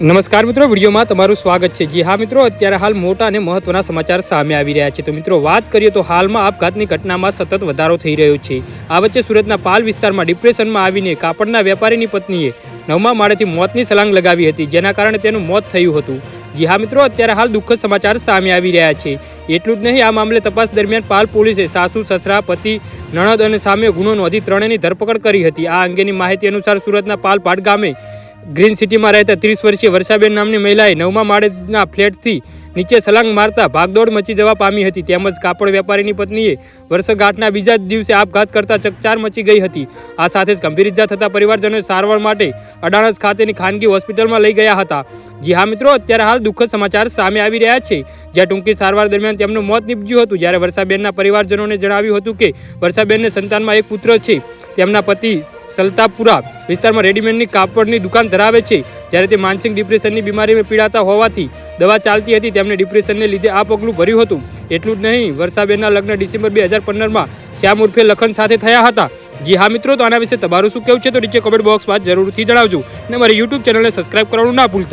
નમસ્કાર મિત્રો, વિડીયોમાં તમારું સ્વાગત છે. જી હા મિત્રો, અત્યારે હાલ મોટા અને મહત્વના સમાચાર સામે આવી રહ્યા છે. તો મિત્રો, વાત કરીએ તો હાલમાં આપઘાતની ઘટનામાં સતત વધારો થઈ રહ્યો છે. આ વચ્ચે સુરતના પાલ વિસ્તારમાં ડિપ્રેશનમાં આવીને કાપડના વેપારીની પત્નીએ નવમા માળેથી મોતની સલાંગ લગાવી હતી, જેના કારણે તેનું મોત થયું હતું. જી હા મિત્રો, અત્યારે હાલ દુઃખદ સમાચાર સામે આવી રહ્યા છે. એટલું જ નહીં, આ મામલે તપાસ દરમિયાન પાલ પોલીસે સાસુ, સસરા, પતિ, નણદ અને સામે ગુનો નોંધી ત્રણેયની ધરપકડ કરી હતી. આ અંગેની માહિતી અનુસાર સુરતના પાલપાડ ગામે ગ્રીન સિટીમાં રહેતા ત્રીસ વર્ષીય વર્ષાબેન નામની મહિલાએ નવમા માળેના ફ્લેટથી નીચે સલાંગ મારતા ભાગદોડ મચી જવા પામી હતી. તેમજ કાપડ વેપારીની પત્નીએ વર્ષગાંઠના બીજા જ દિવસે આપઘાત કરતા ચકચાર મચી ગઈ હતી. આ સાથે જ ગંભીર ઇજા થતા પરિવારજનોએ સારવાર માટે અડાણસ ખાતેની ખાનગી હોસ્પિટલમાં લઈ ગયા હતા. જી હા મિત્રો, અત્યારે હાલ દુઃખદ સમાચાર સામે આવી રહ્યા છે. જ્યાં ટૂંકી સારવાર દરમિયાન તેમનું મોત નીપજ્યું હતું, જ્યારે વર્ષાબેનના પરિવારજનોને જણાવ્યું હતું કે, વર્ષાબેનને સંતાનમાં એક પુત્ર છે. તેમના પતિ સલતાપુરા વિસ્તારમાં રેડીમેડની કાપડની દુકાન ધરાવે છે. જ્યારે તે માનસિક ડિપ્રેશનની બીમારીમાં પીડાતા હોવાથી દવા ચાલતી હતી તેમને ડિપ્રેશનને લીધે આ પગલું ભર્યું હતું. એટલું જ નહીં, વર્ષાબેનના લગ્ન ડિસેમ્બર બે હજાર પંદરમાં શ્યામ ઉર્ફે લખન સાથે થયા હતા. જી હા મિત્રો, તો આના વિશે તમારું શું કહેવું છે? તો નીચે કમેન્ટ બોક્સમાં જરૂરથી જણાવજો. અને મારી યુટ્યુબ ચેનલને સબસ્ક્રાઇબ કરવાનું ના ભૂલતા.